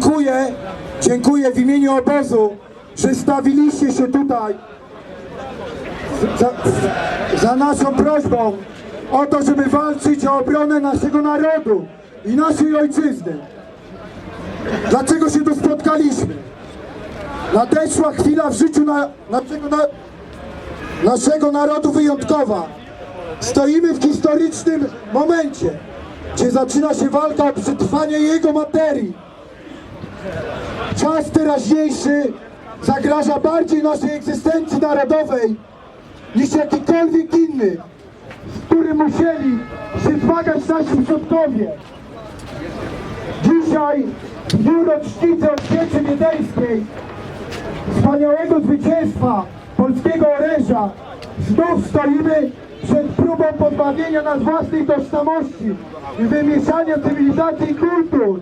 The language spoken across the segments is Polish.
członkini obozu przystawiliście się tutaj za, za naszą prośbą o to, żeby walczyć o obronę naszego narodu i naszej ojczyzny. Dlaczego się tu spotkaliśmy? Nadeszła chwila w życiu na, naszego, na, naszego narodu wyjątkowa. Stoimy w historycznym momencie, gdzie zaczyna się walka o przetrwanie jego materii. Czas teraźniejszy zagraża bardziej naszej egzystencji narodowej niż jakikolwiek inny, z którym musieli się zmagać nasi przodkowie. Dzisiaj, w dniu rocznicy odsieczej wiedeńskiej, wspaniałego zwycięstwa polskiego oręża, znów stoimy przed próbą pozbawienia nas własnej tożsamości i wymieszania cywilizacji i kultur,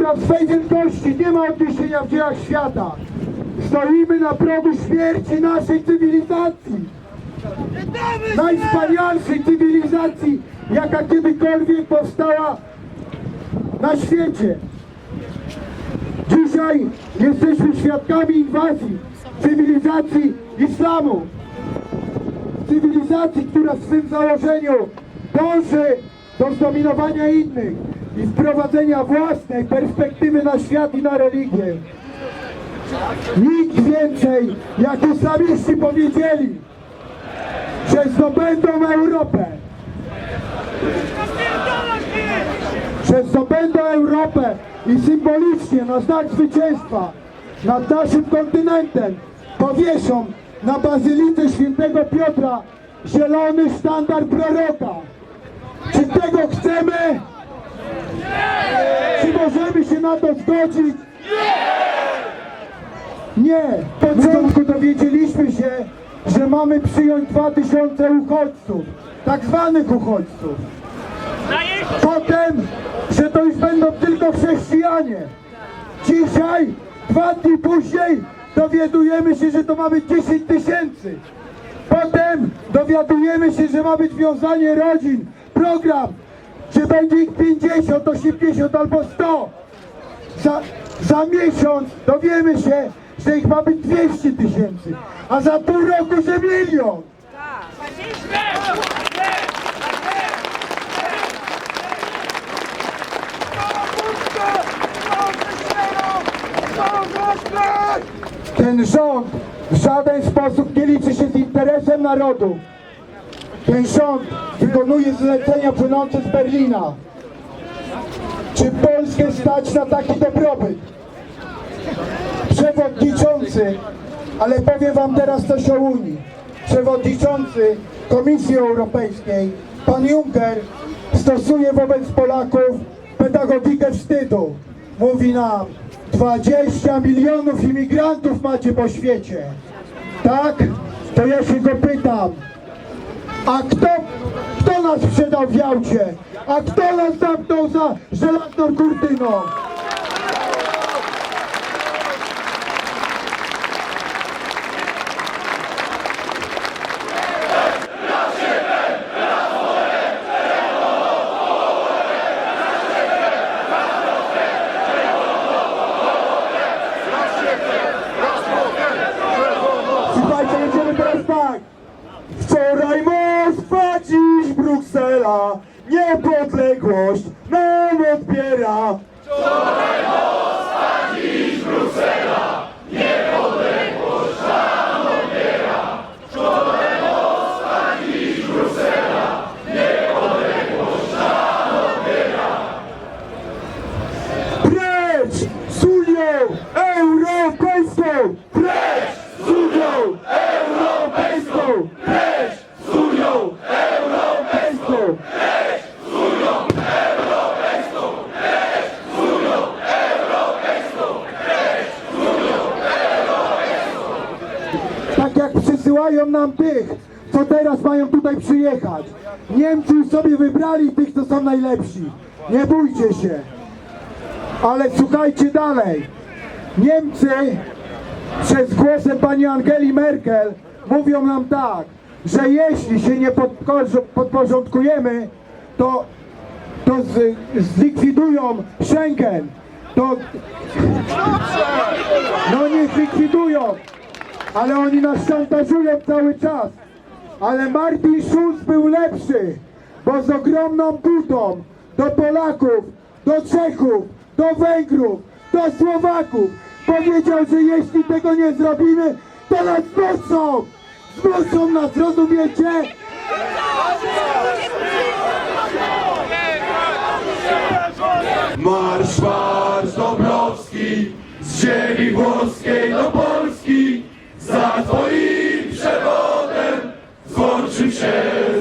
która w swej wielkości nie ma odniesienia w dziełach świata. Stoimy na progu śmierci naszej cywilizacji, najwspanialszej cywilizacji, jaka kiedykolwiek powstała na świecie. Dzisiaj jesteśmy świadkami inwazji cywilizacji islamu. Cywilizacji, która w swym założeniu dąży do zdominowania innych i wprowadzenia własnej perspektywy na świat i na religię. Nikt więcej, jak islamiści powiedzieli, że zdobędą Europę, że zdobędą Europę i symbolicznie na znak zwycięstwa nad naszym kontynentem powieszą na Bazylice Świętego Piotra zielony sztandar proroka. Czy tego chcemy? Czy możemy się na to zgodzić? Nie! Po początku dowiedzieliśmy się, że mamy przyjąć 2000 uchodźców, tak zwanych uchodźców. Potem, że to już będą tylko chrześcijanie. Dzisiaj, dwa dni później, dowiadujemy się, że to ma być 10 tysięcy. Potem dowiadujemy się, że ma być wiązanie rodzin, program, że będzie ich 50, 80 albo 100. Za, za miesiąc dowiemy się, że ich ma być 200 tysięcy, a za pół roku, że milion. Ten rząd w żaden sposób nie liczy się z interesem narodu. Ten rząd wykonuje zlecenia płynące z Berlina. Czy Polskę stać na taki dobrobyt? Przewodniczący, ale powiem wam teraz coś o Unii. Przewodniczący Komisji Europejskiej, pan Juncker, stosuje wobec Polaków pedagogikę wstydu. Mówi nam, 20 milionów imigrantów macie po świecie. Tak? To ja się go pytam, a kto, kto nas sprzedał w Jałcie? A kto nas zamknął za żelazną kurtyną? Słuchajcie, jedziemy teraz tak. Wczoraj Moskwa, dziś Bruksela, niepodległość nam odbiera. Precz jak przysyłają nam tych, co teraz mają tutaj przyjechać. Niemcy już sobie wybrali tych, co są najlepsi. Nie bójcie się. Ale słuchajcie dalej. Niemcy przez głosem pani Angeli Merkel mówią nam tak, że jeśli się nie podporządkujemy, to, to z, zlikwidują Schengen. to... No niech likwidują, ale oni nas szantażują cały czas. Ale Martin Schulz był lepszy, bo z ogromną butą do Polaków, do Czechów, do Węgrów, do Słowaków powiedział, że jeśli tego nie zrobimy, to nas zmuszą! Zmuszą nas, rozumiecie? Marsz, marsz Dąbrowski z ziemi włoskiej się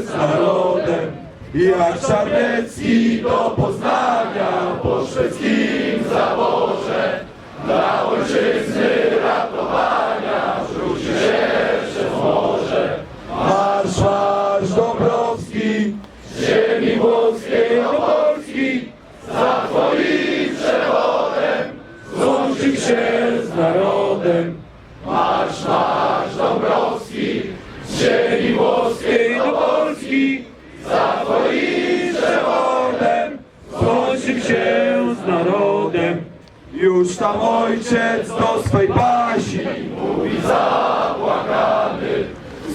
z narodem. Jak Czarnecki do Poznania po szwedzkim zaborze. Dla ojczyzny Już tam ojciec do swej pasi mówi zapłakany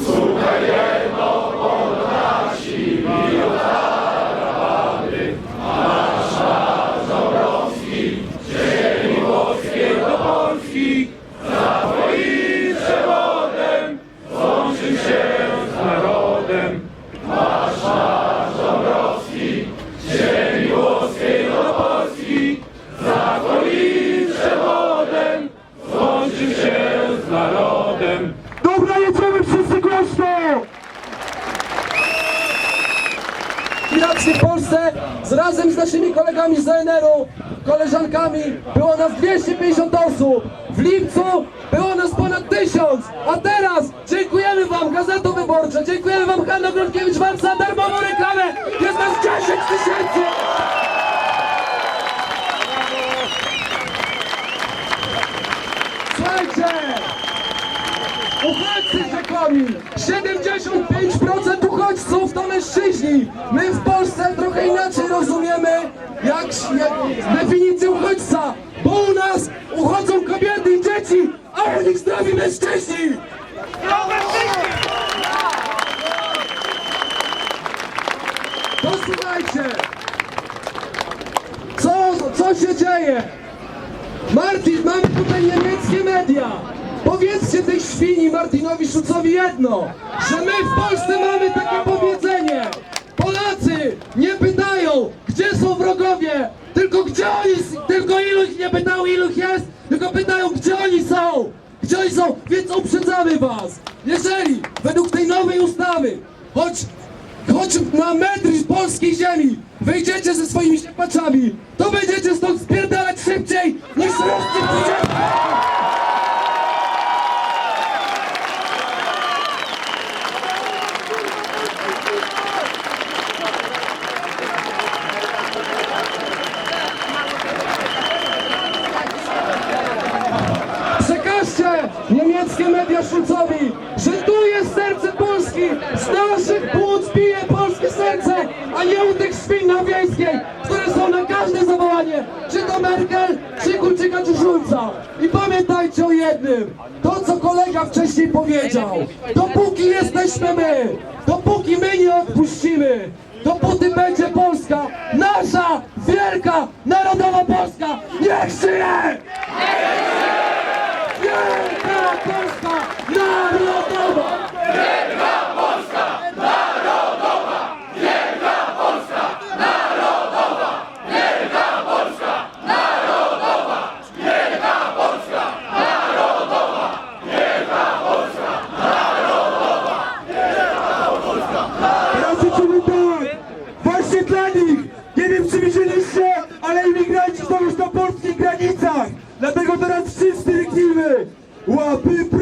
Słuchaj jedno podnasi i narodem. Dobra, jedziemy wszyscy głośno! akcji w Polsce z, razem z naszymi kolegami z ONR-u, koleżankami było nas 250 osób. W lipcu było nas ponad 1000, a teraz dziękujemy Wam Gazeto Wyborcza, dziękujemy Wam Hanna Gronkiewicz-Walc za darmową Uchodźcy rzekomi! 75% uchodźców to mężczyźni! My w Polsce trochę inaczej rozumiemy jak, jak definicję uchodźca, bo u nas uchodzą kobiety i dzieci, a u nich zdrowi mężczyźni! To słuchajcie! Co, co się dzieje? Martin, mamy tutaj niemieckie media. Powiedzcie tej świni Martinowi Szucowi jedno, że my w Polsce mamy takie powiedzenie. Polacy nie pytają, gdzie są wrogowie, tylko gdzie oni, tylko ilu ich nie pytają, ilu ich jest, tylko pytają, gdzie oni są. Gdzie oni są, więc uprzedzamy was. Jeżeli według tej nowej ustawy, choć, choć na metr polskiej ziemi wyjdziecie ze swoimi siepaczami, to będziecie stąd spierdalać szybciej niż ruscy przyjdzie. Niemieckie media Schulzowi, że tu jest serce Polski, z naszych płuc bije polskie serce, a nie u tych świn na wiejskiej, które są na każde zawołanie, czy to Merkel, czy Kulczyka, czy Schulza. I pamiętajcie o jednym, to co kolega wcześniej powiedział, dopóki jesteśmy my, dopóki my nie odpuścimy, dopóty będzie Polska, nasza wielka, narodowa Polska, niech żyje! Wielka Polska Narodowa! Teraz życzymy tak! Właśnie dla nich! Nie wiem czy widzieliście, ale imigranci są już na polskich granicach! Dlatego teraz! people.